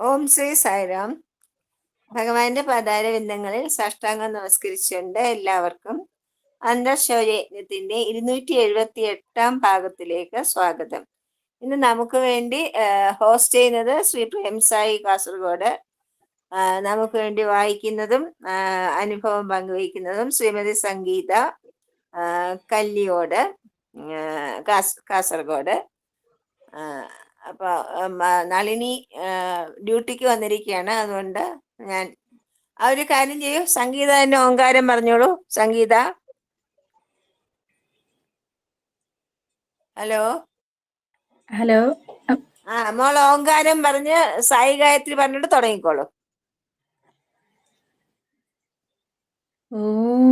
ഓം ശ്രീ സായിരാം ഭഗവാന്റെ പതാരവിന്ദങ്ങളിൽ സാഷ്ടാംഗം നമസ്കരിച്ചുകൊണ്ട് എല്ലാവർക്കും അന്തർശൗര്യജ്ഞത്തിന്റെ ഇരുന്നൂറ്റി എഴുപത്തി എട്ടാം ഭാഗത്തിലേക്ക് സ്വാഗതം. ഇന്ന് നമുക്ക് വേണ്ടി ഹോസ്റ്റ് ചെയ്യുന്നത് ശ്രീ പ്രേംസായി കാസർഗോഡ്. നമുക്ക് വേണ്ടി വായിക്കുന്നതും അനുഭവം പങ്കുവയ്ക്കുന്നതും ശ്രീമതി സംഗീത കല്ലിയോട് കാസർഗോഡ്. ആ, അപ്പൊ നളിനി ഡ്യൂട്ടിക്ക് വന്നിരിക്കുകയാണ് അതുകൊണ്ട് ഞാൻ ആ ഒരു കാര്യം ചെയ്യൂ. സംഗീത എന്നെ ഓങ്കാരം പറഞ്ഞോളൂ. സംഗീത? ഹലോ? ഹലോ ആ മോൾ ഓങ്കാരം പറഞ്ഞ് സായി ഗായത്രി പറഞ്ഞിട്ട് തുടങ്ങിക്കോളൂ. ഓം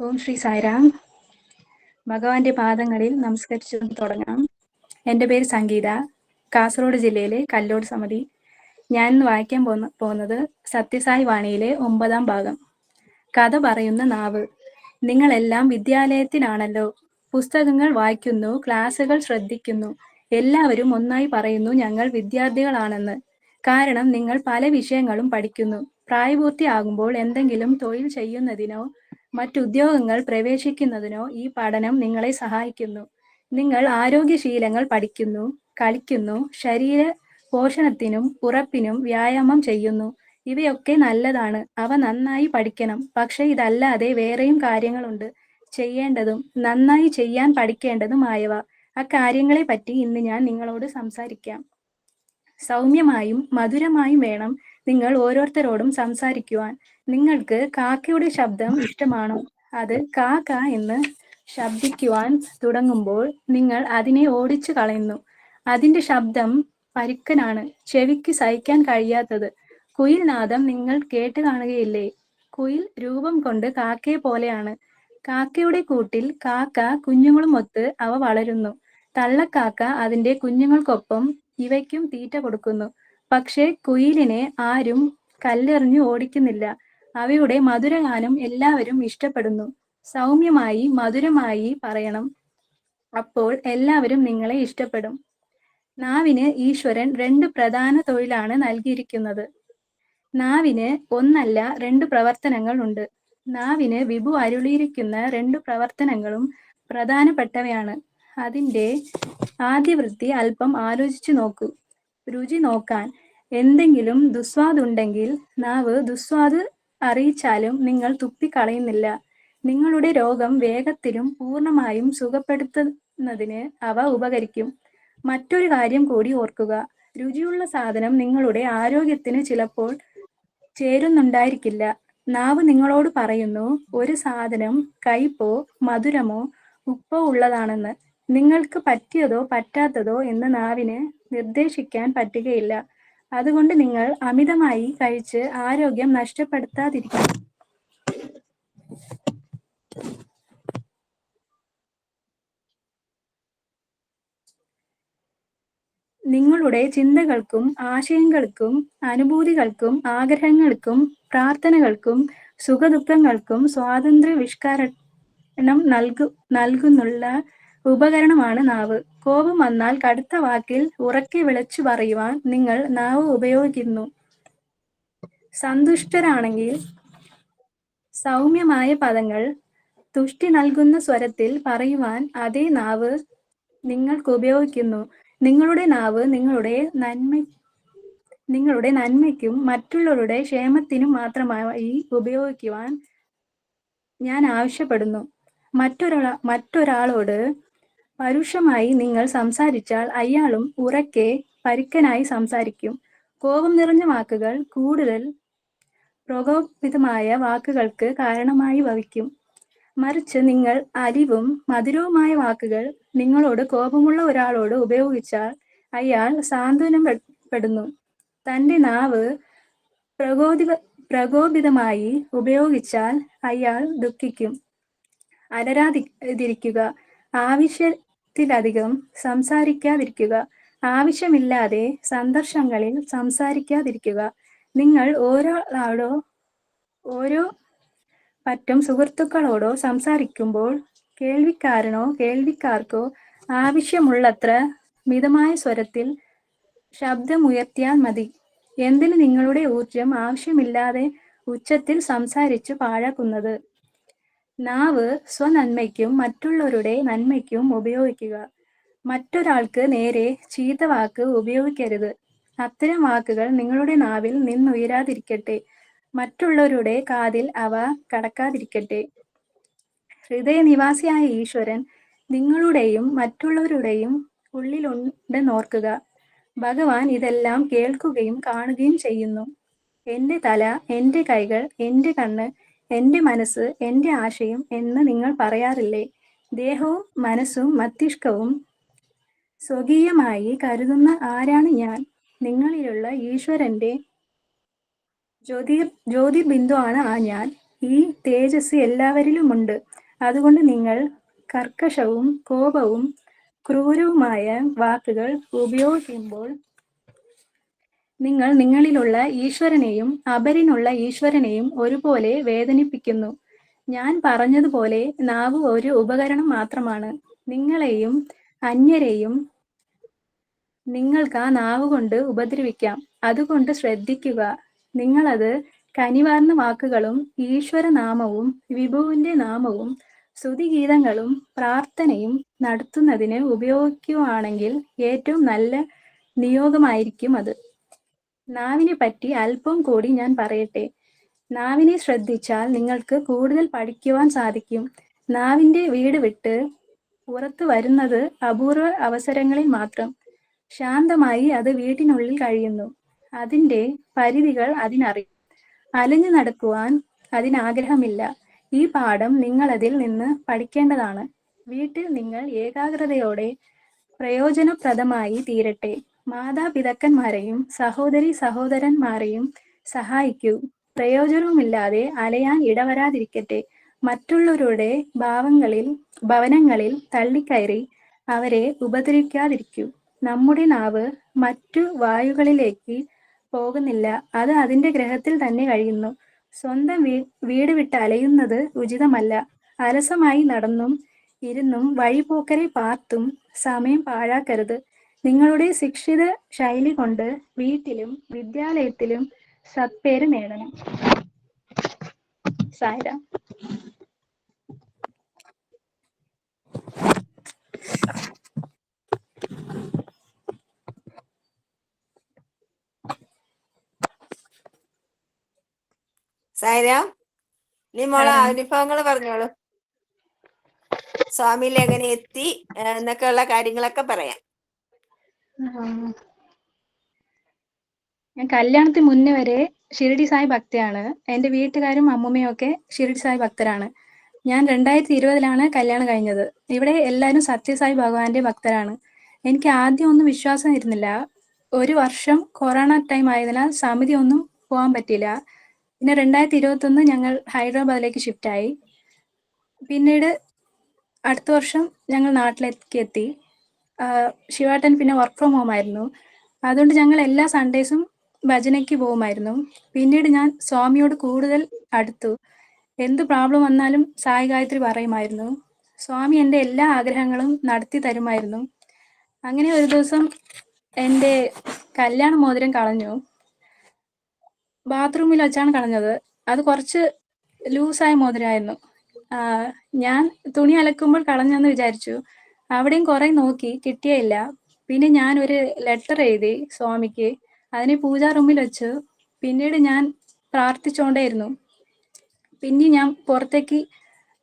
ഓം ശ്രീ സായിരാം ഭഗവാന്റെ പാദങ്ങളിൽ നമസ്കരിച്ചു തുടങ്ങാം. എന്റെ പേര് സംഗീത. കാസർഗോഡ് ജില്ലയിലെ കല്ലോട് സമിതി. ഞാൻ ഇന്ന് വായിക്കാൻ പോന്ന പോകുന്നത് സത്യസായി വാണിയിലെ ഒമ്പതാം ഭാഗം. കഥ പറയുന്ന നാവ്. നിങ്ങളെല്ലാം വിദ്യാലയത്തിലാണല്ലോ പുസ്തകങ്ങൾ വായിക്കുന്നു ക്ലാസ്സുകൾ ശ്രദ്ധിക്കുന്നു. എല്ലാവരും ഒന്നായി പറയുന്നു ഞങ്ങൾ വിദ്യാർത്ഥികളാണെന്ന്. കാരണം നിങ്ങൾ പല വിഷയങ്ങളും പഠിക്കുന്നു. പ്രായപൂർത്തിയാകുമ്പോൾ എന്തെങ്കിലും തൊഴിൽ ചെയ്യുന്നതിനോ മറ്റുദ്യോഗങ്ങൾ പ്രവേശിക്കുന്നതിനോ ഈ പഠനം നിങ്ങളെ സഹായിക്കുന്നു. നിങ്ങൾ ആരോഗ്യശീലങ്ങൾ പഠിക്കുന്നു കളിക്കുന്നു ശരീര പോഷണത്തിനും ഉറപ്പിനും വ്യായാമം ചെയ്യുന്നു. ഇവയൊക്കെ നല്ലതാണ്. അവ നന്നായി പഠിക്കണം. പക്ഷെ ഇതല്ലാതെ വേറെയും കാര്യങ്ങളുണ്ട്. ചെയ്യേണ്ടതും നന്നായി ചെയ്യാൻ പഠിക്കേണ്ടതുമായവ. അക്കാര്യങ്ങളെ പറ്റി ഇന്ന് ഞാൻ നിങ്ങളോട് സംസാരിക്കാം. സൗമ്യമായും മധുരമായും വേണം നിങ്ങൾ ഓരോരുത്തരോടും സംസാരിക്കുവാൻ. നിങ്ങൾക്ക് കാക്കയുടെ ശബ്ദം ഇഷ്ടമാണോ? അത് കാക്ക എന്ന് ശബ്ദിക്കുവാൻ തുടങ്ങുമ്പോൾ നിങ്ങൾ അതിനെ ഓടിച്ചു കളയുന്നു. അതിന്റെ ശബ്ദം പരുക്കനാണ്. ചെവിക്ക് സഹിക്കാൻ കഴിയാത്തത്. കുയിൽ നാദം നിങ്ങൾ കേട്ട് കാണുകയില്ലേ? കുയിൽ രൂപം കൊണ്ട് കാക്കയെ പോലെയാണ്. കാക്കയുടെ കൂട്ടിൽ കാക്ക കുഞ്ഞുങ്ങളുമൊത്ത് അവ വളരുന്നു. തള്ളക്കാക്ക അതിന്റെ കുഞ്ഞുങ്ങൾക്കൊപ്പം ഇവയ്ക്കും തീറ്റ കൊടുക്കുന്നു. പക്ഷേ കുയിലിനെ ആരും കല്ലെറിഞ്ഞു ഓടിക്കുന്നില്ല. അവയുടെ മധുരഗാനം എല്ലാവരും ഇഷ്ടപ്പെടുന്നു. സൗമ്യമായി മധുരമായി പറയണം. അപ്പോൾ എല്ലാവരും നിങ്ങളെ ഇഷ്ടപ്പെടും. നാവിന് ഈശ്വരൻ രണ്ട് പ്രധാന തൊഴിലാണ് നൽകിയിരിക്കുന്നത്. നാവിന് ഒന്നല്ല രണ്ട് പ്രവർത്തനങ്ങൾ ഉണ്ട്. നാവിന് വിഭു അരുളിയിരിക്കുന്ന രണ്ട് പ്രവർത്തനങ്ങളും പ്രധാനപ്പെട്ടവയാണ്. അതിന്റെ ആദ്യവൃത്തി അല്പം ആലോചിച്ചു നോക്കൂ. രുചി നോക്കാൻ എന്തെങ്കിലും ദുസ്വാദുണ്ടെങ്കിൽ നാവ് ദുസ്വാദ് അറിയിച്ചാലും നിങ്ങൾ തുപ്പിക്കളയുന്നില്ല. നിങ്ങളുടെ രോഗം വേഗത്തിലും പൂർണമായും സുഖപ്പെടുത്തുന്നതിന് അവ ഉപകരിക്കും. മറ്റൊരു കാര്യം കൂടി ഓർക്കുക. രുചിയുള്ള സാധനം നിങ്ങളുടെ ആരോഗ്യത്തിന് ചിലപ്പോൾ ചേരുന്നുണ്ടായിരിക്കില്ല. നാവ് നിങ്ങളോട് പറയുന്നു ഒരു സാധനം കയ്പോ മധുരമോ ഉപ്പോ ഉള്ളതാണെന്ന്. നിങ്ങൾക്ക് പറ്റിയതോ പറ്റാത്തതോ എന്ന് നാവിന് നിർദ്ദേശിക്കാൻ പറ്റുകയില്ല. അതുകൊണ്ട് നിങ്ങൾ അമിതമായി കഴിച്ച് ആരോഗ്യം നഷ്ടപ്പെടുത്താതിരിക്കണം. നിങ്ങളുടെ ചിന്തകൾക്കും ആശയങ്ങൾക്കും അനുഭൂതികൾക്കും ആഗ്രഹങ്ങൾക്കും പ്രാർത്ഥനകൾക്കും സുഖദുഃഖങ്ങൾക്കും സ്വാതന്ത്ര്യ വിഷ്കരണം നൽകു നൽകുന്നുള്ള ഉപകരണമാണ് നാവ്. കോപം വന്നാൽ കടുത്ത വാക്കിൽ ഉറക്കെ വിളിച്ചു പറയുവാൻ നിങ്ങൾ നാവ് ഉപയോഗിക്കുന്നു. സന്തുഷ്ടരാണെങ്കിൽ സൗമ്യമായ പദങ്ങൾ തുഷ്ടി നൽകുന്ന സ്വരത്തിൽ പറയുവാൻ അതേ നാവ് നിങ്ങൾക്ക് ഉപയോഗിക്കുന്നു. നിങ്ങളുടെ നാവ് നിങ്ങളുടെ നന്മ നിങ്ങളുടെ നന്മയ്ക്കും മറ്റുള്ളവരുടെ ക്ഷേമത്തിനും മാത്രമായി ഉപയോഗിക്കുവാൻ ഞാൻ ആവശ്യപ്പെടുന്നു. മറ്റൊരാ മറ്റൊരാളോട് പരുഷമായി നിങ്ങൾ സംസാരിച്ചാൽ അയാളും ഉറക്കെ പരുക്കനായി സംസാരിക്കും. കോപം നിറഞ്ഞ വാക്കുകൾ കൂടുതൽ പ്രകോപിതമായ വാക്കുകൾക്ക് കാരണമായി ഭവിക്കും. മറിച്ച് നിങ്ങൾ അരിവും മധുരവുമായ വാക്കുകൾ നിങ്ങളോട് കോപമുള്ള ഒരാളോട് ഉപയോഗിച്ചാൽ അയാൾ സാന്ത്വനം പെടുന്നു. തന്റെ നാവ് പ്രകോപി പ്രകോപിതമായി ഉപയോഗിച്ചാൽ അയാൾ ദുഃഖിക്കും. അലരാതിരിക്കുക ആവശ്യത്തിലധികം സംസാരിക്കാതിരിക്കുക. ആവശ്യമില്ലാതെ സന്ദർശങ്ങളിൽ സംസാരിക്കാതിരിക്കുക. നിങ്ങൾ ഒരാളോടോ ഓരോ പറ്റും സുഹൃത്തുക്കളോടോ സംസാരിക്കുമ്പോൾ കേൾവിക്കാരനോ കേൾവിക്കാർക്കോ ആവശ്യമുള്ളത്ര മിതമായ സ്വരത്തിൽ ശബ്ദമുയർത്തിയാൽ മതി. എന്തിന് നിങ്ങളുടെ ഊർജം ആവശ്യമില്ലാതെ ഉച്ചത്തിൽ സംസാരിച്ചു പാഴാക്കുന്നത്? നാവ് സ്വനന്മയ്ക്കും മറ്റുള്ളവരുടെ നന്മയ്ക്കും ഉപയോഗിക്കുക. മറ്റൊരാൾക്ക് നേരെ ചീത്ത വാക്ക് ഉപയോഗിക്കരുത്. അത്തരം വാക്കുകൾ നിങ്ങളുടെ നാവിൽ നിന്നുയരാതിരിക്കട്ടെ. മറ്റുള്ളവരുടെ കാതിൽ അവ കടക്കാതിരിക്കട്ടെ. ഹൃദയനിവാസിയായ ഈശ്വരൻ നിങ്ങളുടെയും മറ്റുള്ളവരുടെയും ഉള്ളിലുണ്ടെന്നോർക്കുക. ഭഗവാൻ ഇതെല്ലാം കേൾക്കുകയും കാണുകയും ചെയ്യുന്നു. എന്റെ തല എന്റെ കൈകൾ എന്റെ കണ്ണ് എന്റെ മനസ്സ് എന്റെ ആശയം എന്ന് നിങ്ങൾ പറയാറില്ലേ? ദേഹവും മനസ്സും മസ്തിഷ്കവും സ്വകീയമായി കരുതുന്ന ആരാണ് ഞാൻ? നിങ്ങളിലുള്ള ഈശ്വരന്റെ ജ്യോതിർ ജ്യോതിർബിന്ദുവാണ് ആ ഞാൻ. ഈ തേജസ് എല്ലാവരിലുമുണ്ട്. അതുകൊണ്ട് നിങ്ങൾ കർക്കശവും കോപവും ക്രൂരവുമായ വാക്കുകൾ ഉപയോഗിക്കുമ്പോൾ നിങ്ങൾ നിങ്ങളിലുള്ള ഈശ്വരനെയും അപരിനുള്ള ഈശ്വരനെയും ഒരുപോലെ വേദനിപ്പിക്കുന്നു. ഞാൻ പറഞ്ഞതുപോലെ നാവ് ഒരു ഉപകരണം മാത്രമാണ്. നിങ്ങളെയും അന്യരെയും നിങ്ങൾക്ക് ആ നാവ് കൊണ്ട് ഉപദ്രവിക്കാം. അതുകൊണ്ട് ശ്രദ്ധിക്കുക. നിങ്ങളത് കനിവാർന്ന വാക്കുകളും ഈശ്വരനാമവും വിഭുവിന്റെ നാമവും സ്തുതിഗീതങ്ങളും പ്രാർത്ഥനയും നടത്തുന്നതിന് ഉപയോഗിക്കുകയാണെങ്കിൽ ഏറ്റവും നല്ല നിയോഗമായിരിക്കും അത്. നാവിനെ പറ്റി അല്പം കൂടി ഞാൻ പറയട്ടെ. നാവിനെ ശ്രദ്ധിച്ചാൽ നിങ്ങൾക്ക് കൂടുതൽ പഠിക്കുവാൻ സാധിക്കും. നാവിന്റെ വീട് വിട്ട് പുറത്തു വരുന്നത് അപൂർവ അവസരങ്ങളിൽ മാത്രം. ശാന്തമായി അത് വീട്ടിനുള്ളിൽ കഴിയുന്നു. അതിന്റെ പരിധികൾ അതിനറിയും അലഞ്ഞു നടക്കുവാൻ അതിനാഗ്രഹമില്ല. ഈ പാഠം നിങ്ങൾ അതിൽ നിന്ന് പഠിക്കേണ്ടതാണ്. വീട്ടിൽ നിങ്ങൾ ഏകാഗ്രതയോടെ പ്രയോജനപ്രദമായി തീരട്ടെ. മാതാപിതാക്കന്മാരെയും സഹോദരി സഹോദരന്മാരെയും സഹായിക്കൂ. പ്രയോജനവുമില്ലാതെ അലയാൻ ഇടവരാതിരിക്കട്ടെ. മറ്റുള്ളവരുടെ ഭാവങ്ങളിൽ ഭവനങ്ങളിൽ തള്ളിക്കയറി അവരെ ഉപദ്രവിക്കാതിരിക്കൂ. നമ്മുടെ നാവ് മറ്റു വായുകളിലേക്ക് പോകുന്നില്ല. അത് അതിന്റെ ഗ്രഹത്തിൽ തന്നെ കഴിയുന്നു. സ്വന്തം വീട് വിട്ട് അലയുന്നത് ഉചിതമല്ല. അലസമായി നടന്നും ഇരുന്നും വഴിപോക്കരെ പാർത്തും സമയം പാഴാക്കരുത്. നിങ്ങളുടെ ശിക്ഷിത ശൈലി കൊണ്ട് വീട്ടിലും വിദ്യാലയത്തിലും സത്പേര് നേടണം സായിരാം സായിരാം നീ മോളെ. അനുഭവങ്ങൾ പറഞ്ഞോളൂ സ്വാമി എങ്ങനെ എത്തി എന്നൊക്കെയുള്ള കാര്യങ്ങളൊക്കെ പറയാം. ഞാൻ കല്യാണത്തിന് മുന്നേ വരെ ഷിരടി സായി ഭക്തയാണ്. എന്റെ വീട്ടുകാരും അമ്മൂമ്മയും ഒക്കെ ഷിരടി സായി ഭക്തരാണ്. ഞാൻ രണ്ടായിരത്തി ഇരുപതിലാണ് കല്യാണം കഴിഞ്ഞത്. ഇവിടെ എല്ലാവരും സത്യസായി ഭഗവാന്റെ ഭക്തരാണ്. എനിക്ക് ആദ്യം ഒന്നും വിശ്വാസം ഇരുന്നില്ല. ഒരു വർഷം കൊറോണ ടൈം ആയതിനാൽ സമിതി ഒന്നും പോകാൻ പറ്റിയില്ല. പിന്നെ രണ്ടായിരത്തി ഇരുപത്തൊന്ന് ഞങ്ങൾ ഹൈദരാബാദിലേക്ക് ഷിഫ്റ്റ് ആയി. പിന്നീട് അടുത്ത വർഷം ഞങ്ങൾ നാട്ടിലേക്ക് എത്തി. ശിവാട്ടൻ പിന്നെ വർക്ക് ഫ്രം ഹോം ആയിരുന്നു. അതുകൊണ്ട് ഞങ്ങൾ എല്ലാ സൺഡേസും ഭജനയ്ക്ക് പോകുമായിരുന്നു. പിന്നീട് ഞാൻ സ്വാമിയോട് കൂടുതൽ അടുത്തു. എന്ത് പ്രോബ്ലം വന്നാലും സായി ഗായത്രി പറയുമായിരുന്നു. സ്വാമി എന്റെ എല്ലാ ആഗ്രഹങ്ങളും നടത്തി തരുമായിരുന്നു. അങ്ങനെ ഒരു ദിവസം എന്റെ കല്യാണ മോതിരം കളഞ്ഞു. ബാത്റൂമിൽ വെച്ചാണ് കളഞ്ഞത്. അത് കുറച്ച് ലൂസായ മോതിരമായിരുന്നു ഞാൻ തുണി അലക്കുമ്പോൾ കളഞ്ഞെന്ന് വിചാരിച്ചു. അവിടെയും കുറെ നോക്കി കിട്ടിയില്ല പിന്നെ ഞാൻ ഒരു ലെറ്റർ എഴുതി സ്വാമിക്ക്. അതിനെ പൂജാ റൂമിൽ വെച്ചു. പിന്നീട് ഞാൻ പ്രാർത്ഥിച്ചുകൊണ്ടേയിരുന്നു പിന്നെ ഞാൻ പുറത്തേക്ക്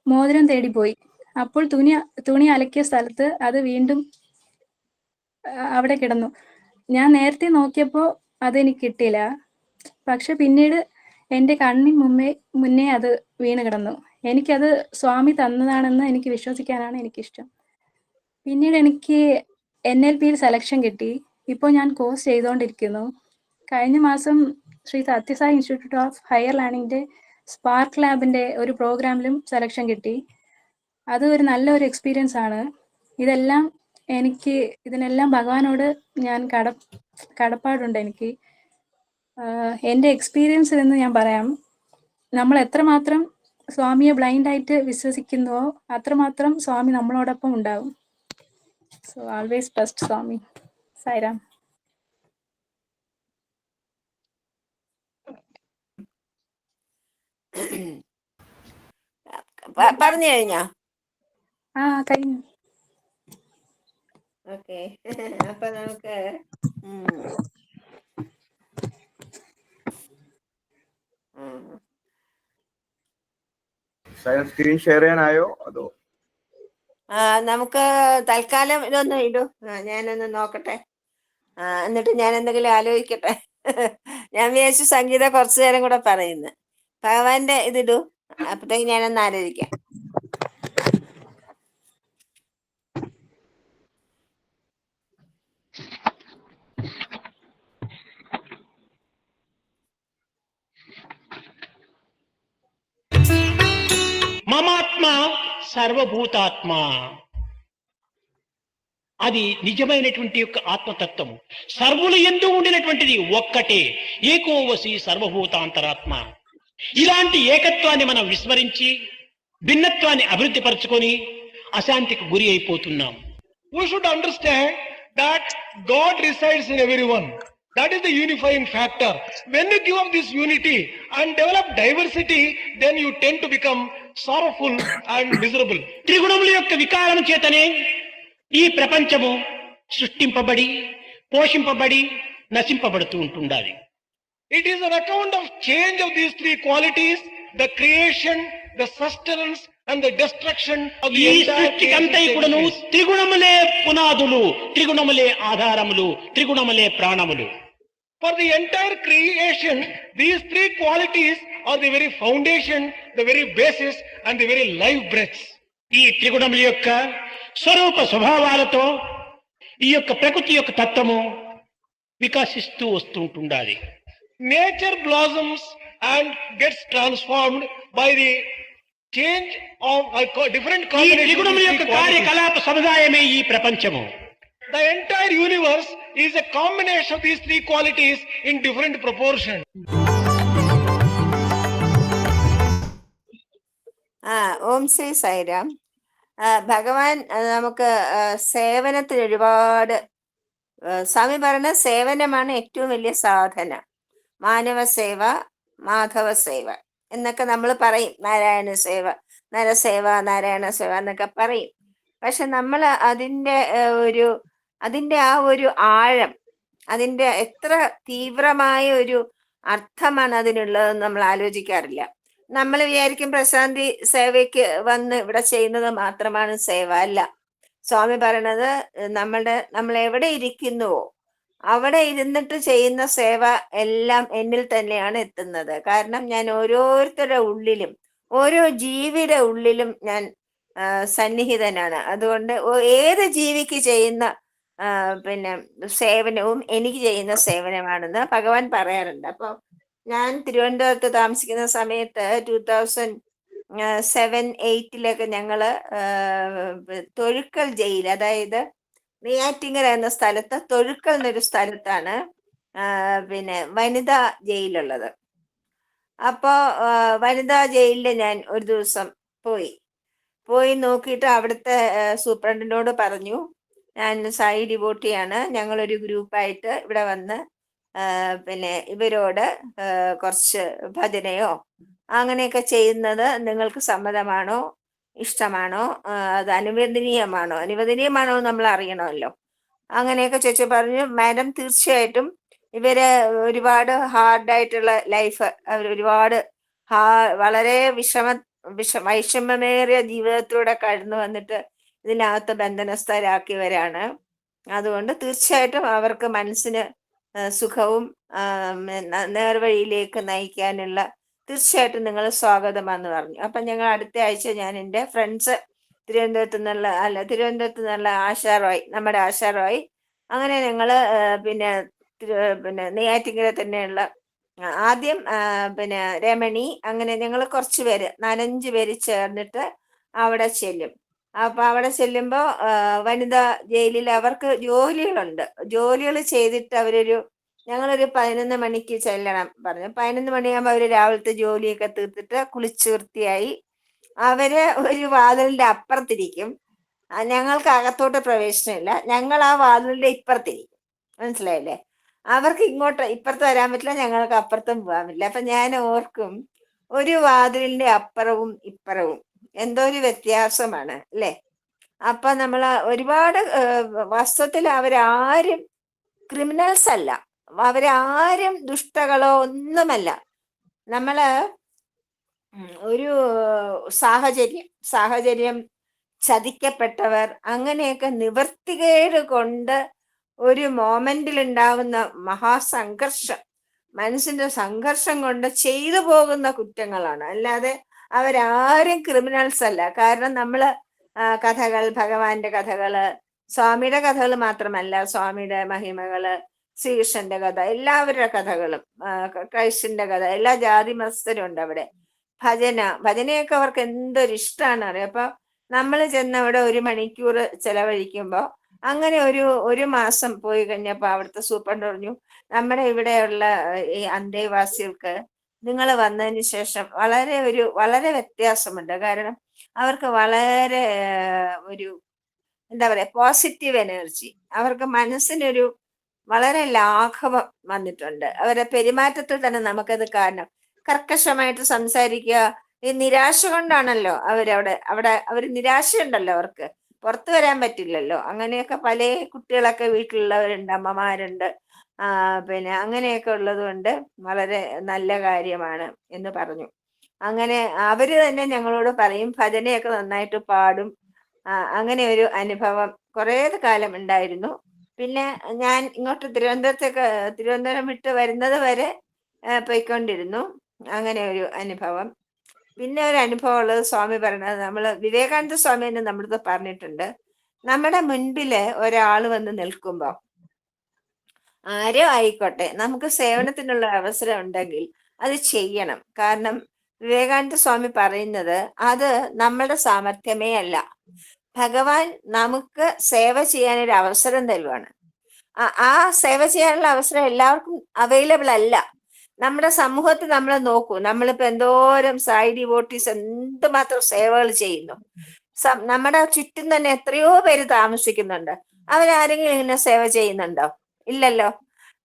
മോതിരം തേടി പോയി അപ്പോൾ തുണി തുണി അലക്കിയ സ്ഥലത്ത് അത് വീണ്ടും അവിടെ കിടന്നു. ഞാൻ നേരത്തെ നോക്കിയപ്പോൾ അതെനിക്ക് കിട്ടിയില്ല. പക്ഷെ പിന്നീട് എന്റെ കണ്ണിന് മുമ്പേ മുന്നേ അത് വീണ് കിടന്നു. എനിക്കത് സ്വാമി തന്നതാണെന്ന് എനിക്ക് വിശ്വസിക്കാനാണ് എനിക്കിഷ്ടം. പിന്നീട് എനിക്ക് എൻ എൽ പിയിൽ സെലക്ഷൻ കിട്ടി. ഇപ്പോൾ ഞാൻ കോഴ്സ് ചെയ്തുകൊണ്ടിരിക്കുന്നു. കഴിഞ്ഞ മാസം Shri Sathya Sai institute of higher ലേണിംഗിന്റെ സ്പാർക്ക് ലാബിന്റെ ഒരു പ്രോഗ്രാമിലും സെലക്ഷൻ കിട്ടി. അത് ഒരു നല്ലൊരു എക്സ്പീരിയൻസ് ആണ്. ഇതെല്ലാം എനിക്ക് ഇതിനെല്ലാം ഭഗവാനോട് ഞാൻ കട കടപ്പാടുണ്ട് എനിക്ക്. എന്റെ എക്സ്പീരിയൻസിൽ നിന്ന് ഞാൻ പറയാം. നമ്മൾ എത്രമാത്രം സ്വാമിയെ ബ്ലൈൻഡായിട്ട് വിശ്വസിക്കുന്നുവോ അത്രമാത്രം സ്വാമി നമ്മളോടൊപ്പം ഉണ്ടാവും. So always trust Swami Sairam പ- പറഞ്ഞു കഴിഞ്ഞോ ആ കഴിഞ്ഞു ഓക്കെ അപ്പൊ നമുക്ക് ഉം. ഉം. സൈലന്റ് സ്ക്രീൻ ഷെയർ ചെയ്യാനായോ അതോ ആ, നമുക്ക് തൽക്കാലം ഇതൊന്ന് ഇടൂ. ഞാനൊന്ന് നോക്കട്ടെ. എന്നിട്ട് ഞാൻ എന്തെങ്കിലും ആലോചിക്കട്ടെ. ഞാൻ വിചാരിച്ചു സംഗീത കുറച്ചു നേരം കൂടെ പറയുന്നു. ഭഗവാന്റെ ഇതിടൂ. അപ്പത്തേക്ക് ഞാനൊന്ന് ആലോചിക്കാം. മമാത്മാ సర్వభూతాత్మ. అది నిజమైనటువంటి యొక్క ఆత్మతత్వం సర్వులు ఎందు ఉండినటువంటిది ఒక్కటే. ఏకోవసి సర్వభూతాంతరాత్మ. ఇలాంటి ఏకత్వాన్ని మనం విస్మరించి భిన్నత్వాన్ని అభివృద్ధి పరచుకొని అశాంతికి గురి అయిపోతున్నాం. We should understand that God resides in every one that is the unifying factor when you give up this unity and develop diversity then you tend to become sorrowful and miserable త్రిగుణముల యొక్క వికారం చేతనే ఈ ప్రపంచము సృష్టింపబడి పోషింపబడి నశింపబడుతూ ఉంటుండాలి. It is account of change of these three qualities the creation the sustenance and the destruction ఈ కూడాను త్రిగుణములే పునాదులు త్రిగుణములే ఆధారములు త్రిగుణములే ప్రాణములు. For the entire creation, these three qualities are the very foundation, the very basis, and the very life breaths. ఈ త్రిగుణముల యొక్క స్వరూప స్వభావాలతో ఈ యొక్క ప్రకృతి యొక్క తత్వము వికసిస్తూ వస్తుంటుండాలి nature blossoms and gets transformed by the change of uh, co- different ఈ combinations. of త్రిగుణముల these యొక్క. కార్యకలాప సముదాయమే ఈ ప్రపంచము The entire universe is a combination of these three qualities in different proportion. ഓം ശ്രീ ആ, ഭഗവാൻ നമുക്ക് സേവനത്തിന് ഒരുപാട് സ്വാമി പറഞ്ഞ സേവനമാണ് ഏറ്റവും വലിയ സാധന. മാനവ സേവ മാധവ സേവ എന്നൊക്കെ നമ്മൾ പറയും. നാരായണ സേവ നരസേവ നാരായണ സേവ എന്നൊക്കെ പറയും. പക്ഷെ നമ്മൾ അതിന്റെ ഒരു അതിന്റെ ആ ഒരു ആഴം അതിന്റെ എത്ര തീവ്രമായ ഒരു അർത്ഥമാണ് അതിനുള്ളതെന്ന് നമ്മൾ ആലോചിക്കാറില്ല. നമ്മൾ വിചാരിക്കും പ്രശാന്തി സേവയ്ക്ക് വന്ന് ഇവിടെ ചെയ്യുന്നത് മാത്രമാണ് സേവ അല്ല. സ്വാമി പറയണത് നമ്മളുടെ നമ്മൾ എവിടെ ഇരിക്കുന്നുവോ അവിടെ ഇരുന്നിട്ട് ചെയ്യുന്ന സേവ എല്ലാം എന്നിൽ തന്നെയാണ് എത്തുന്നത്. കാരണം ഞാൻ ഓരോരുത്തരുടെ ഉള്ളിലും ഓരോ ജീവിയുടെ ഉള്ളിലും ഞാൻ സന്നിഹിതനാണ്. അതുകൊണ്ട് ഏത് ജീവിക്ക് ചെയ്യുന്ന പിന്നെ സേവനവും എനിക്ക് ചെയ്യുന്ന സേവനമാണെന്ന് ഭഗവാൻ പറയാറുണ്ട്. അപ്പോൾ ഞാൻ തിരുവനന്തപുരത്ത് താമസിക്കുന്ന സമയത്ത് ടൂ തൗസൻഡ് സെവൻ എയ്റ്റിലൊക്കെ ഞങ്ങൾ തൊഴുക്കൽ ജയിൽ അതായത് നെയ്യാറ്റിങ്ങർ എന്ന സ്ഥലത്ത് തൊഴുക്കൽ എന്നൊരു സ്ഥലത്താണ് പിന്നെ വനിതാ ജയിലുള്ളത്. അപ്പോ വനിതാ ജയിലിൽ ഞാൻ ഒരു ദിവസം പോയി. പോയി നോക്കിയിട്ട് അവിടുത്തെ സൂപ്രണ്ടിനോട് പറഞ്ഞു ഞാൻ സായി ഡിബോട്ടിയാണ് ഞങ്ങളൊരു ഗ്രൂപ്പായിട്ട് ഇവിടെ വന്ന് പിന്നെ ഇവരോട് കുറച്ച് ഭജനയോ അങ്ങനെയൊക്കെ ചെയ്യുന്നത് നിങ്ങൾക്ക് സമ്മതമാണോ? ഇഷ്ടമാണോ? അത് അനുവദനീയമാണോ? അനുവദനീയമാണോ നമ്മൾ അറിയണമല്ലോ. അങ്ങനെയൊക്കെ ചോദിച്ചു പറഞ്ഞു മാഡം തീർച്ചയായിട്ടും ഇവർ ഒരുപാട് ഹാർഡായിട്ടുള്ള ലൈഫ് അവർ ഒരുപാട് ഹാ വളരെ വിഷമ വിഷ വൈഷമ്യമേറിയ ജീവിതത്തിലൂടെ കടന്നു വന്നിട്ട് ഇതിനകത്ത് ബന്ധനസ്ഥരാക്കിയവരാണ്. അതുകൊണ്ട് തീർച്ചയായിട്ടും അവർക്ക് മനസ്സിന് സുഖവും നേർവഴിയിലേക്ക് നയിക്കാനുള്ള തീർച്ചയായിട്ടും നിങ്ങൾ സ്വാഗതമാണെന്ന് പറഞ്ഞു. അപ്പം ഞങ്ങൾ അടുത്ത ആഴ്ച ഞാൻ എന്റെ ഫ്രണ്ട്സ് തിരുവനന്തപുരത്ത് നിന്നുള്ള അല്ല തിരുവനന്തപുരത്ത് നിന്നുള്ള ആശാ റോയ് നമ്മുടെ ആശാ റോയ്. അങ്ങനെ ഞങ്ങൾ പിന്നെ പിന്നെ നെയ്യാറ്റിങ്കര തന്നെയുള്ള ആദ്യം പിന്നെ രമണി അങ്ങനെ ഞങ്ങൾ കുറച്ച് പേര് നാലഞ്ച് പേര് ചേർന്നിട്ട് അവിടെ ചെല്ലും. അപ്പൊ അവിടെ ചെല്ലുമ്പോ വനിതാ ജയിലിൽ അവർക്ക് ജോലികളുണ്ട്. ജോലികൾ ചെയ്തിട്ട് അവരൊരു ഞങ്ങളൊരു പതിനൊന്ന് മണിക്ക് ചെല്ലണം പറഞ്ഞു. പതിനൊന്ന് മണിയാകുമ്പോൾ അവർ രാവിലത്തെ ജോലിയൊക്കെ തീർത്തിട്ട് കുളിച്ചു വൃത്തിയായി അവർ ഒരു വാതിലിന്റെ അപ്പുറത്തിരിക്കും. ഞങ്ങൾക്ക് അകത്തോട്ട് പ്രവേശനമില്ല. ഞങ്ങൾ ആ വാതിലിന്റെ ഇപ്പുറത്തിരിക്കും. മനസ്സിലായില്ലേ? അവർക്ക് ഇങ്ങോട്ട് ഇപ്പുറത്ത് വരാൻ പറ്റില്ല ഞങ്ങൾക്ക് അപ്പുറത്തും പോകാൻ പറ്റില്ല. അപ്പൊ ഞാൻ ഓർക്കും ഒരു വാതിലിന്റെ അപ്പുറവും ഇപ്പുറവും എന്തോ ഒരു വ്യത്യാസമാണ് അല്ലെ? അപ്പൊ നമ്മൾ ഒരുപാട് വാസ്തവത്തിൽ അവരാരും ക്രിമിനൽസ് അല്ല. അവരാരും ദുഷ്ടകളോ ഒന്നുമല്ല. നമ്മൾ ഒരു സാഹചര്യം സാഹചര്യം ചതിക്കപ്പെട്ടവർ അങ്ങനെയൊക്കെ നിവർത്തികേട് കൊണ്ട് ഒരു മോമെന്റിൽ ഉണ്ടാവുന്ന മഹാസംഘർഷം മനസ്സിന്റെ സംഘർഷം കൊണ്ട് ചെയ്തു പോകുന്ന കുറ്റങ്ങളാണ്. അല്ലാതെ അവരാരും ക്രിമിനൽസ് അല്ല. കാരണം നമ്മൾ കഥകൾ ഭഗവാന്റെ കഥകൾ സ്വാമിയുടെ കഥകൾ മാത്രമല്ല സ്വാമിയുടെ മഹിമകൾ ശ്രീകൃഷ്ണന്റെ കഥ എല്ലാവരുടെ കഥകളും ക്രൈസ്റ്റിന്റെ കഥ എല്ലാ ജാതി മതസ്ഥരും ഉണ്ട് അവിടെ. ഭജന ഭജനയൊക്കെ അവർക്ക് എന്തൊരു ഇഷ്ടമാണ് അറിയാം? അപ്പൊ നമ്മൾ ചെന്ന് അവിടെ ഒരു മണിക്കൂർ ചെലവഴിക്കുമ്പോ അങ്ങനെ ഒരു ഒരു മാസം പോയി കഴിഞ്ഞപ്പോൾ അവിടുത്തെ സൂപ്രണ്ട് പറഞ്ഞു നമ്മുടെ ഇവിടെയുള്ള ഈ അന്തേവാസികൾക്ക് നിങ്ങൾ വന്നതിന് ശേഷം വളരെ ഒരു വളരെ വ്യത്യാസമുണ്ട്. കാരണം അവർക്ക് വളരെ ഒരു എന്താ പറയാ പോസിറ്റീവ് എനർജി അവർക്ക് മനസ്സിനൊരു വളരെ ലാഘവം വന്നിട്ടുണ്ട്. അവരുടെ പെരുമാറ്റത്തിൽ തന്നെ നമുക്കത് കാരണം കർക്കശമായിട്ട് സംസാരിക്കുക. ഈ നിരാശ കൊണ്ടാണല്ലോ അവരവിടെ അവിടെ അവർ നിരാശയുണ്ടല്ലോ അവർക്ക്. പുറത്തു വരാൻ പറ്റില്ലല്ലോ. അങ്ങനെയൊക്കെ പല കുട്ടികളൊക്കെ വീട്ടിലുള്ളവരുണ്ട് അമ്മമാരുണ്ട്. പിന്നെ അങ്ങനെയൊക്കെ ഉള്ളത് കൊണ്ട് വളരെ നല്ല കാര്യമാണ് എന്ന് പറഞ്ഞു. അങ്ങനെ അവർ തന്നെ ഞങ്ങളോട് പറയും ഭജനയൊക്കെ നന്നായിട്ട് പാടും. അങ്ങനെ ഒരു അനുഭവം കുറേ കാലം ഉണ്ടായിരുന്നു. പിന്നെ ഞാൻ ഇങ്ങോട്ട് തിരുവനന്തപുരത്തേക്ക് തിരുവനന്തപുരം വിട്ട് വരുന്നത് വരെ പോയിക്കൊണ്ടിരുന്നു. അങ്ങനെ ഒരു അനുഭവം. പിന്നെ ഒരു അനുഭവം ഉള്ളത് സ്വാമി പറഞ്ഞത് നമ്മൾ വിവേകാനന്ദ സ്വാമി തന്നെ നമ്മളത് പറഞ്ഞിട്ടുണ്ട്. നമ്മുടെ മുൻപിൽ ഒരാൾ വന്ന് നിൽക്കുമ്പോൾ ആരോ ആയിക്കോട്ടെ. നമുക്ക് സേവനത്തിനുള്ള അവസരം ഉണ്ടെങ്കിൽ അത് ചെയ്യണം. കാരണം വിവേകാനന്ദ സ്വാമി പറയുന്നത് അത് നമ്മളുടെ സാമർഥ്യമേ അല്ല. ഭഗവാൻ നമുക്ക് സേവ ചെയ്യാനൊരു അവസരം തരുവാണ്. ആ- സേവ ചെയ്യാനുള്ള അവസരം എല്ലാവർക്കും അവൈലബിൾ അല്ല. നമ്മുടെ സമൂഹത്തെ നമ്മൾ നോക്കൂ. നമ്മളിപ്പോ എന്തോരം സായി ഡിവോട്ടീസ് എന്തുമാത്രം സേവകൾ ചെയ്യുന്നു. നമ്മുടെ ചുറ്റും തന്നെ എത്രയോ പേര് താമസിക്കുന്നുണ്ട്. അവരാരെങ്കിലും ഇങ്ങനെ സേവ ചെയ്യുന്നുണ്ടോ? ഇല്ലല്ലോ.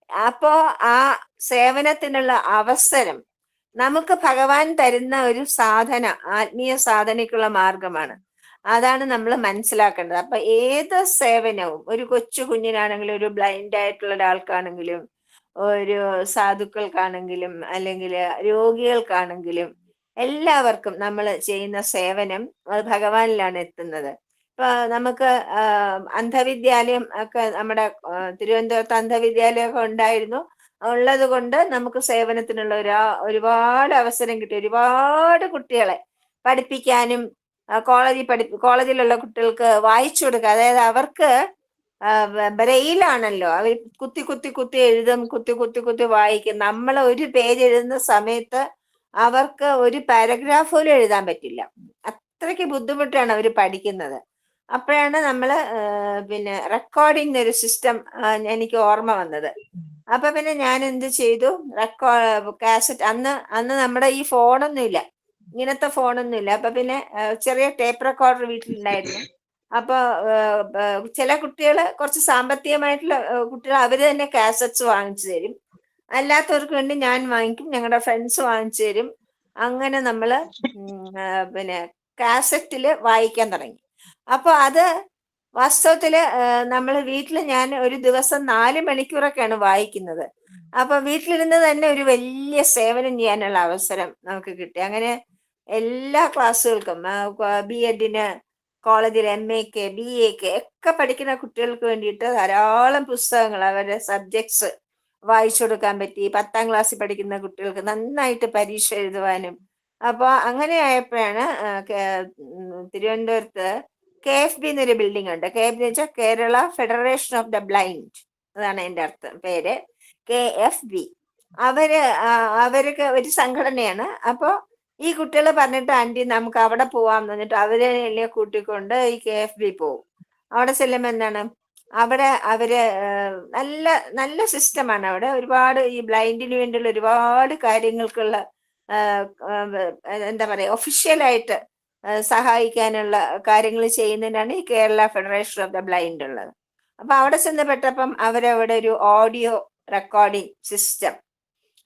അപ്പോ ആ സേവനത്തിനുള്ള അവസരം നമുക്ക് ഭഗവാൻ തരുന്ന ഒരു സാധന ആത്മീയ സാധനയ്ക്കുള്ള മാർഗമാണ്. അതാണ് നമ്മൾ മനസ്സിലാക്കേണ്ടത്. അപ്പൊ ഏത് സേവനവും ഒരു കൊച്ചു കുഞ്ഞിനാണെങ്കിലും ഒരു ബ്ലൈൻഡ് ആയിട്ടുള്ള ഒരാൾക്കാണെങ്കിലും ഒരു സാധുക്കൾക്കാണെങ്കിലും അല്ലെങ്കിൽ രോഗികൾക്കാണെങ്കിലും എല്ലാവർക്കും നമ്മൾ ചെയ്യുന്ന സേവനം അത് ഭഗവാനിലാണ് എത്തുന്നത്. നമുക്ക് അന്ധവിദ്യാലയം ഒക്കെ നമ്മുടെ തിരുവനന്തപുരത്ത് അന്ധവിദ്യാലയം ഒക്കെ ഉണ്ടായിരുന്നു. ഉള്ളത് കൊണ്ട് നമുക്ക് സേവനത്തിനുള്ള ഒരു ഒരുപാട് അവസരം കിട്ടി. ഒരുപാട് കുട്ടികളെ പഠിപ്പിക്കാനും കോളേജിൽ പഠി കോളേജിലുള്ള കുട്ടികൾക്ക് വായിച്ചു കൊടുക്കുക. അതായത് അവർക്ക് ബ്രെയിലാണല്ലോ. അവർ കുത്തി കുത്തി കുത്തി എഴുതും കുത്തി കുത്തി കുത്തി വായിക്കും. നമ്മൾ ഒരു പേജ് എഴുതുന്ന സമയത്ത് അവർക്ക് ഒരു പാരഗ്രാഫ് പോലും എഴുതാൻ പറ്റില്ല. അത്രയ്ക്ക് ബുദ്ധിമുട്ടാണ് അവർ പഠിക്കുന്നത്. അപ്പോഴാണ് നമ്മൾ പിന്നെ റെക്കോർഡിംഗ് ഒരു സിസ്റ്റം എനിക്ക് ഓർമ്മ വന്നത്. അപ്പൊ പിന്നെ ഞാൻ എന്ത് ചെയ്തു? റെക്കോ കാസറ്റ് അന്ന് അന്ന് നമ്മുടെ ഈ ഫോണൊന്നും ഇല്ല. ഇങ്ങനത്തെ ഫോണൊന്നും ഇല്ല. അപ്പൊ പിന്നെ ചെറിയ ടേപ്പ് റെക്കോർഡർ വീട്ടിലുണ്ടായിരുന്നു. അപ്പൊ ചില കുട്ടികൾ കുറച്ച് സാമ്പത്തികമായിട്ടുള്ള കുട്ടികൾ അവർ തന്നെ കാസറ്റ്സ് വാങ്ങിച്ചു തരും. അല്ലാത്തവർക്ക് വേണ്ടി ഞാൻ വാങ്ങിക്കും ഞങ്ങളുടെ ഫ്രണ്ട്സ് വാങ്ങിച്ചു തരും. അങ്ങനെ നമ്മൾ പിന്നെ കാസറ്റിൽ വായിക്കാൻ തുടങ്ങി. അപ്പൊ അത് വാസ്തവത്തിൽ നമ്മൾ വീട്ടിൽ ഞാൻ ഒരു ദിവസം നാല് മണിക്കൂറൊക്കെയാണ് വായിക്കുന്നത്. അപ്പൊ വീട്ടിലിരുന്ന് തന്നെ ഒരു വലിയ സേവനം ചെയ്യാനുള്ള അവസരം നമുക്ക് കിട്ടി. അങ്ങനെ എല്ലാ ക്ലാസ്സുകൾക്കും ബി എഡിന് കോളേജിൽ എം എക്ക് ബി എക്ക് ഒക്കെ പഠിക്കുന്ന കുട്ടികൾക്ക് വേണ്ടിയിട്ട് ധാരാളം പുസ്തകങ്ങൾ അവരുടെ സബ്ജക്ട്സ് വായിച്ചു കൊടുക്കാൻ പറ്റി. പത്താം ക്ലാസ്സിൽ പഠിക്കുന്ന കുട്ടികൾക്ക് നന്നായിട്ട് പരീക്ഷ എഴുതുവാനും. അപ്പോൾ അങ്ങനെ ആയപ്പോഴാണ് തിരുവനന്തപുരത്ത് കെ എഫ് ബി എന്നൊരു ബിൽഡിംഗ് ഉണ്ട്. കെ എഫ് ബി വെച്ചാൽ Kerala federation of the blind അതാണ് എന്റെ അർത്ഥം പേര്. കെ എഫ് ബി അവർ അവർക്ക് ഒരു സംഘടനയാണ്. അപ്പോൾ ഈ കുട്ടികൾ പറഞ്ഞിട്ട് ആന്റി നമുക്ക് അവിടെ പോവാന്ന് പറഞ്ഞിട്ട് അവരെ എന്നെ കൂട്ടിക്കൊണ്ട് ഈ കെ എഫ് ബി പോവും. അവിടെ ചെല്ലുമ്പോൾ എന്താണ്? അവിടെ അവർ നല്ല നല്ല സിസ്റ്റമാണ് അവിടെ. ഒരുപാട് ഈ ബ്ലൈൻഡിന് വേണ്ടിയുള്ള ഒരുപാട് കാര്യങ്ങൾക്കുള്ള എന്താ പറയാ ഒഫീഷ്യലായിട്ട് സഹായിക്കാനുള്ള കാര്യങ്ങൾ ചെയ്യുന്നതിനാണ് ഈ Kerala federation of the blind ഉള്ളത്. അപ്പൊ അവിടെ ചെന്നപ്പെട്ടപ്പം അവരവിടെ ഒരു ഓഡിയോ റെക്കോർഡിംഗ് സിസ്റ്റം.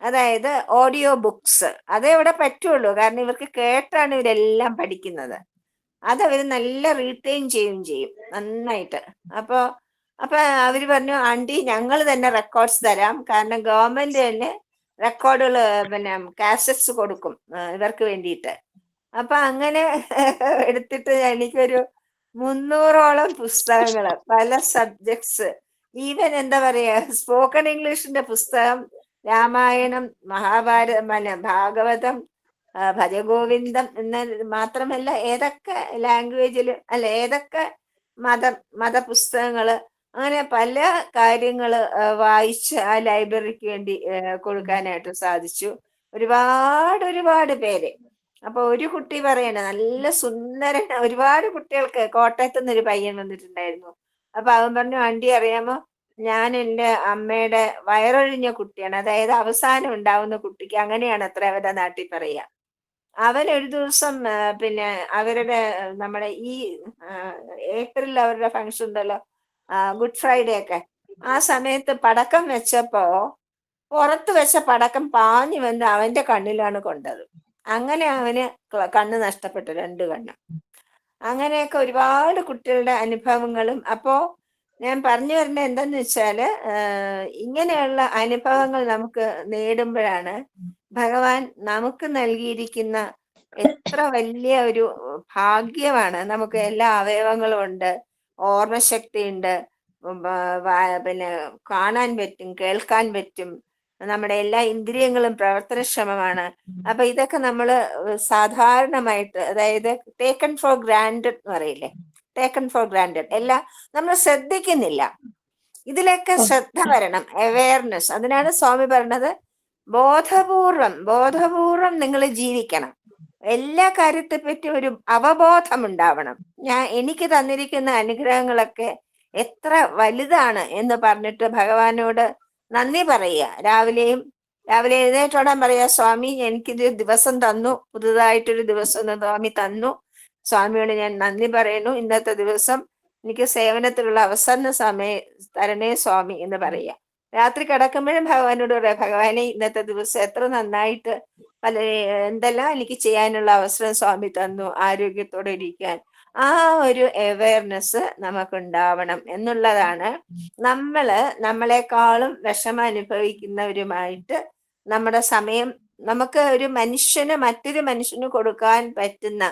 അതായത് ഓഡിയോ ബുക്സ്. അതേ ഇവിടെ പറ്റുള്ളൂ. കാരണം ഇവർക്ക് കേട്ടാണ് ഇവരെല്ലാം പഠിക്കുന്നത്. അത് അവർ നല്ല റീറ്റെയിൻ ചെയ്യും ചെയ്യും. നന്നായിട്ട്. അപ്പോ അപ്പൊ അവർ പറഞ്ഞു ആണ്ടി ഞങ്ങൾ തന്നെ റെക്കോർഡ്സ് തരാം. കാരണം ഗവൺമെന്റ് തന്നെ റെക്കോർഡുകൾ പിന്നെ കാസറ്റ്സ് കൊടുക്കും ഇവർക്ക് വേണ്ടിയിട്ട്. അപ്പൊ അങ്ങനെ എടുത്തിട്ട് എനിക്കൊരു മുന്നൂറോളം പുസ്തകങ്ങൾ പല സബ്ജക്ട്സ് ഈവൻ എന്താ പറയാ സ്പോക്കൺ ഇംഗ്ലീഷിന്റെ പുസ്തകം രാമായണം മഹാഭാരതം ഭാഗവതം ഭജഗോവിന്ദം എന്ന മാത്രമല്ല ഏതൊക്കെ ലാംഗ്വേജിൽ അല്ല ഏതൊക്കെ മത മതപുസ്തകങ്ങൾ അങ്ങനെ പല കാര്യങ്ങൾ വായിച്ച് ആ ലൈബ്രറിക്ക് വേണ്ടി കൊടുക്കാനായിട്ട് സാധിച്ചു. ഒരുപാട് ഒരുപാട് പേര്. അപ്പൊ ഒരു കുട്ടി പറയണ നല്ല സുന്ദരൻ. ഒരുപാട് കുട്ടികൾക്ക് കോട്ടയത്ത് നിന്ന് ഒരു പയ്യൻ വന്നിട്ടുണ്ടായിരുന്നു. അപ്പൊ അവൻ പറഞ്ഞു ആന്റി അറിയാമോ? ഞാൻ എന്റെ അമ്മയുടെ വയറൊഴിഞ്ഞ കുട്ടിയാണ്. അതായത് അവസാനം ഉണ്ടാവുന്ന കുട്ടിക്ക് അങ്ങനെയാണ് അത്ര അവരുടെ നാട്ടിൽ പറയുക. അവൻ ഒരു ദിവസം പിന്നെ അവരുടെ നമ്മുടെ ഈ ഏപ്രിൽ അവരുടെ ഫംഗ്ഷൻ ഉണ്ടല്ലോ ഗുഡ് ഫ്രൈഡേ ഒക്കെ. ആ സമയത്ത് പടക്കം വെച്ചപ്പോ പുറത്ത് വെച്ച പടക്കം പാഞ്ഞു വന്ന് അവന്റെ കണ്ണിലാണ് കൊണ്ടത്. അങ്ങനെ അവന് കണ്ണ് നഷ്ടപ്പെട്ടു രണ്ട് കണ്ണ്. അങ്ങനെയൊക്കെ ഒരുപാട് കുട്ടികളുടെ അനുഭവങ്ങളും. അപ്പോ ഞാൻ പറഞ്ഞു വരുന്നത് എന്താന്ന് വെച്ചാൽ ഇങ്ങനെയുള്ള അനുഭവങ്ങൾ നമുക്ക് നേടുമ്പോഴാണ് ഭഗവാൻ നമുക്ക് നൽകിയിരിക്കുന്ന എത്ര വലിയ ഒരു ഭാഗ്യമാണ്. നമുക്ക് എല്ലാ അവയവങ്ങളും ഉണ്ട് ഓർമ്മശക്തി ഉണ്ട് പിന്നെ കാണാൻ പറ്റും കേൾക്കാൻ പറ്റും. നമ്മുടെ എല്ലാ ഇന്ദ്രിയങ്ങളും പ്രവർത്തനക്ഷമമാണ്. അപ്പൊ ഇതൊക്കെ നമ്മൾ സാധാരണമായിട്ട് അതായത് ടേക്കൺ ഫോർ ഗ്രാൻഡഡ് എന്ന് പറയില്ലേ? ടേക്കൺ ഫോർ ഗ്രാൻഡഡ് എല്ലാം നമ്മൾ ശ്രദ്ധിക്കുന്നില്ല. ഇതിലൊക്കെ ശ്രദ്ധ വരണം അവയർനെസ് അതിനാണ് സ്വാമി പറഞ്ഞത് ബോധപൂർവം ബോധപൂർവം നിങ്ങൾ ജീവിക്കണം. എല്ലാ കാര്യത്തെ പറ്റി ഒരു അവബോധം ഉണ്ടാവണം ഞാൻ എനിക്ക് തന്നിരിക്കുന്ന അനുഗ്രഹങ്ങളൊക്കെ എത്ര വലുതാണ് എന്ന് പറഞ്ഞിട്ട് ഭഗവാനോട് നന്ദി പറയുക. രാവിലെയും രാവിലെ എഴുന്നേറ്റോടാൻ പറയാ സ്വാമി എനിക്കിത് ദിവസം തന്നു. പുതുതായിട്ടൊരു ദിവസം സ്വാമി തന്നു. സ്വാമിയോട് ഞാൻ നന്ദി പറയുന്നു. ഇന്നത്തെ ദിവസം എനിക്ക് സേവനത്തിലുള്ള അവസാന സമയ തരണേ സ്വാമി എന്ന് പറയുക. രാത്രി കിടക്കുമ്പോഴും ഭഗവാനോട് പറയാം ഭഗവാനെ ഇന്നത്തെ ദിവസം എത്ര നന്നായിട്ട് പല എന്തെല്ലാം എനിക്ക് ചെയ്യാനുള്ള അവസരം സ്വാമി തന്നു ആരോഗ്യത്തോടെ ഇരിക്കാൻ. ആ ഒരു അവയർനെസ് നമുക്കുണ്ടാവണം എന്നുള്ളതാണ്. നമ്മൾ നമ്മളെക്കാളും വിഷമം അനുഭവിക്കുന്നവരുമായിട്ട് നമ്മുടെ സമയം നമുക്ക് ഒരു മനുഷ്യന് മറ്റൊരു മനുഷ്യന് കൊടുക്കാൻ പറ്റുന്ന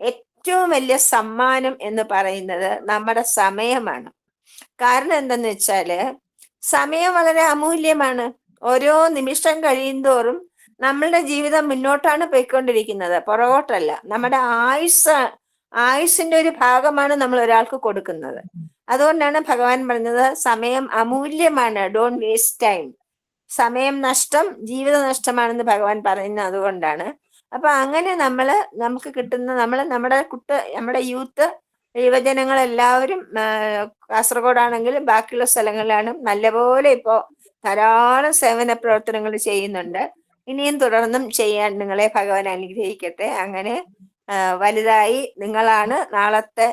ഏറ്റവും വലിയ സമ്മാനം എന്ന് പറയുന്നത് നമ്മുടെ സമയമാണ്. കാരണം എന്തെന്ന് വെച്ചാൽ സമയം വളരെ അമൂല്യമാണ്. ഓരോ നിമിഷം കഴിയുന്തോറും നമ്മളുടെ ജീവിതം മുന്നോട്ടാണ് പോയിക്കൊണ്ടിരിക്കുന്നത്. പുറകോട്ടല്ല നമ്മുടെ ആയുസ് ആയുസിന്റെ ഒരു ഭാഗമാണ് നമ്മൾ ഒരാൾക്ക് കൊടുക്കുന്നത്. അതുകൊണ്ടാണ് ഭഗവാൻ പറഞ്ഞത് സമയം അമൂല്യമാണ് ഡോണ്ട് വേസ്റ്റ് ടൈം സമയം നഷ്ടം ജീവിത നഷ്ടമാണെന്ന് ഭഗവാൻ പറയുന്നത് അതുകൊണ്ടാണ്. അപ്പൊ അങ്ങനെ നമ്മൾ നമുക്ക് കിട്ടുന്ന നമ്മൾ നമ്മുടെ കുട്ട നമ്മുടെ യൂത്ത് യുവജനങ്ങൾ എല്ലാവരും കാസർഗോഡാണെങ്കിലും ബാക്കിയുള്ള സ്ഥലങ്ങളിലാണ് നല്ലപോലെ ഇപ്പോ ധാരാളം സേവന പ്രവർത്തനങ്ങൾ ചെയ്യുന്നുണ്ട്. ഇനിയും തുടർന്നും ചെയ്യാൻ നിങ്ങളെ ഭഗവാൻ അനുഗ്രഹിക്കട്ടെ. അങ്ങനെ വലുതായി നിങ്ങളാണ് നാളത്തെ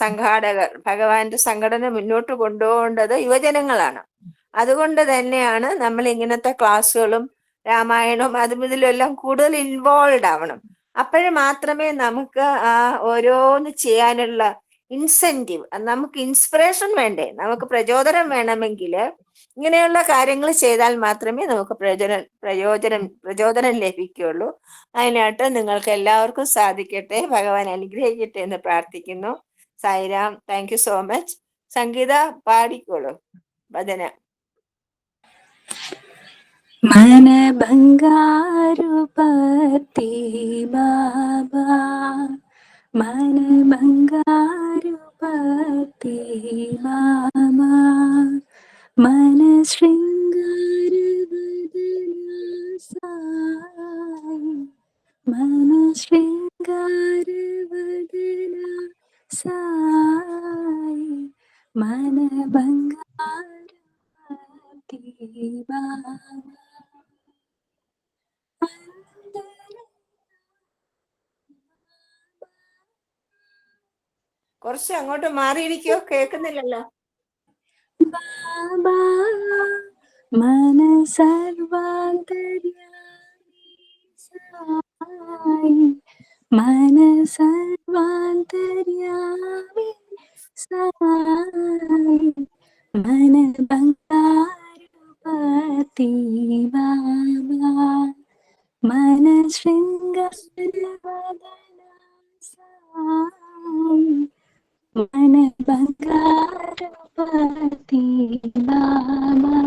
സംഘാടകർ. ഭഗവാന്റെ സംഘടന മുന്നോട്ട് കൊണ്ടുപോകേണ്ടത് യുവജനങ്ങളാണ്. അതുകൊണ്ട് തന്നെയാണ് നമ്മൾ ഇങ്ങനത്തെ ക്ലാസ്സുകളും രാമായണവും അതും ഇതിലും എല്ലാം കൂടുതൽ ഇൻവോൾവ് ആവണം. അപ്പോഴ് മാത്രമേ നമുക്ക് ആ ഓരോന്ന് ചെയ്യാനുള്ള ഇൻസെന്റീവ് നമുക്ക് ഇൻസ്പിറേഷൻ വേണ്ടേ? നമുക്ക് പ്രചോദനം വേണമെങ്കിൽ ഇങ്ങനെയുള്ള കാര്യങ്ങൾ ചെയ്താൽ മാത്രമേ നമുക്ക് പ്രയോജന പ്രയോജനം പ്രചോദനം ലഭിക്കുകയുള്ളൂ. അതിനായിട്ട് നിങ്ങൾക്ക് എല്ലാവർക്കും സാധിക്കട്ടെ ഭഗവാൻ അനുഗ്രഹിക്കട്ടെ എന്ന് പ്രാർത്ഥിക്കുന്നു. Sairam thank you so much Sangeetha പാടിക്കോളൂ. ഭജന മന ഭംഗാരുപത്തി ബാബ മന ഭംഗാരുപത്തി ബാബ. കുറച്ച് അങ്ങോട്ട് മാറിയിരിക്കോ? കേൾക്കുന്നില്ലല്ലോ. ബാബാ മനസർവാന്തര്യാമി മനസർവാന്തര്യാമി സായി മന ബംഗാരുപതി ബാബാ മന ശൃംഗാരവദന സായി മന ബംഗാരു 我的妈妈，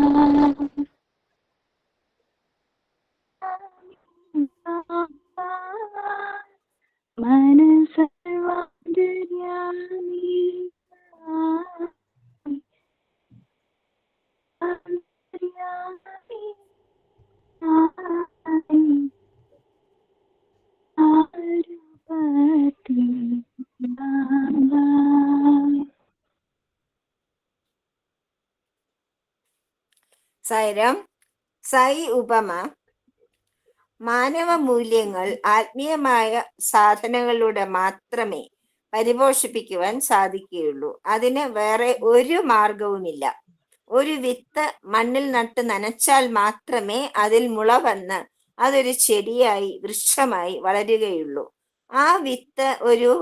妈妈 സായിരാം സൈ ഉപമ മാനവ മൂല്യങ്ങൾ ആത്മീയമായ സാധനങ്ങളിലൂടെ മാത്രമേ പരിപോഷിപ്പിക്കുവാൻ സാധിക്കുകയുള്ളൂ. അതിന് വേറെ ഒരു മാർഗവുമില്ല ഒരു വിത്ത് മണ്ണിൽ നട്ട് നനച്ചാൽ മാത്രമേ അതിൽ മുള വന്ന് അതൊരു ചെടിയായി വൃക്ഷമായി വളരുകയുള്ളൂ. ആ വിത്ത് ഒരു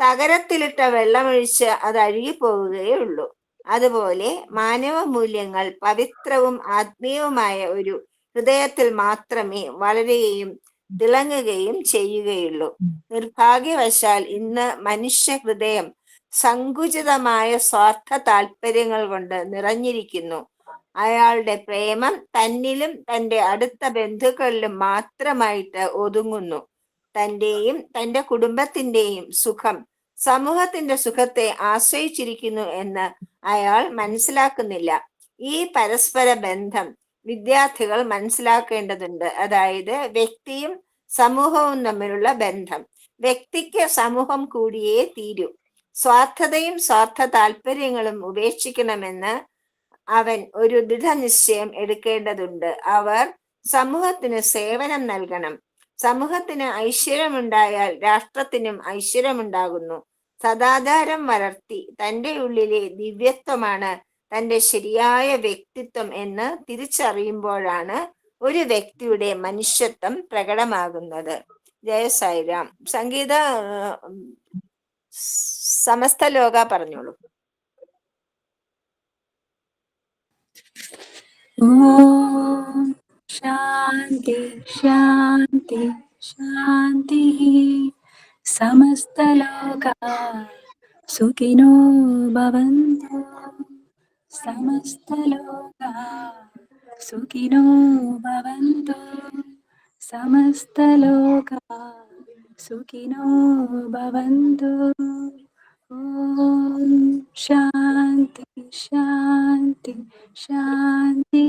തകരത്തിലിട്ട വെള്ളമൊഴിച്ച് അത് അഴുകിപ്പോവുകയേ ഉള്ളൂ. അതുപോലെ മാനവ മൂല്യങ്ങൾ പവിത്രവും ആത്മീയവുമായ ഒരു ഹൃദയത്തിൽ മാത്രമേ വളരുകയും തിളങ്ങുകയും ചെയ്യുകയുള്ളൂ. നിർഭാഗ്യവശാൽ ഇന്ന് മനുഷ്യ ഹൃദയം സങ്കുചിതമായ സ്വാർത്ഥ താല്പര്യങ്ങൾ കൊണ്ട് നിറഞ്ഞിരിക്കുന്നു. അയാളുടെ പ്രേമം തന്നിലും തന്റെ അടുത്ത ബന്ധുക്കളിലും മാത്രമായിട്ട് ഒതുങ്ങുന്നു. തന്റെയും തന്റെ കുടുംബത്തിന്റെയും സുഖം സമൂഹത്തിന്റെ സുഖത്തെ ആശ്രയിച്ചിരിക്കുന്നു എന്ന് അയാൾ മനസ്സിലാക്കുന്നില്ല. ഈ പരസ്പര ബന്ധം വിദ്യാർത്ഥികൾ മനസ്സിലാക്കേണ്ടതുണ്ട്. അതായത് വ്യക്തിയും സമൂഹവും തമ്മിലുള്ള ബന്ധം. വ്യക്തിക്ക് സമൂഹം കൂടിയേ തീരൂ. സ്വാർത്ഥതയും സ്വാർത്ഥ താല്പര്യങ്ങളും ഉപേക്ഷിക്കണമെന്ന് അവൻ ഒരു ദൃഢനിശ്ചയം എടുക്കേണ്ടതുണ്ട്. അവർ സമൂഹത്തിന് സേവനം നൽകണം. സമൂഹത്തിന് ഐശ്വര്യമുണ്ടായാൽ രാഷ്ട്രത്തിനും ഐശ്വര്യമുണ്ടാകുന്നു. സദാചാരം വളർത്തി തന്റെ ഉള്ളിലെ ദിവ്യത്വമാണ് തന്റെ ശരിയായ വ്യക്തിത്വം എന്ന് തിരിച്ചറിയുമ്പോഴാണ് ഒരു വ്യക്തിയുടെ മനുഷ്യത്വം പ്രകടമാകുന്നത്. ജയ സായിരാം സംഗീത സമസ്ത ലോക പറഞ്ഞോളൂ. ശാന്തി ശാന്തി ശാന്തി. సమస్త సుఖినో భవంతు. సమస్తలోకా సుఖినో భవంతు. సమస్తలోకా సుఖినో భవంతు. శాంతి శాంతి శాంతి.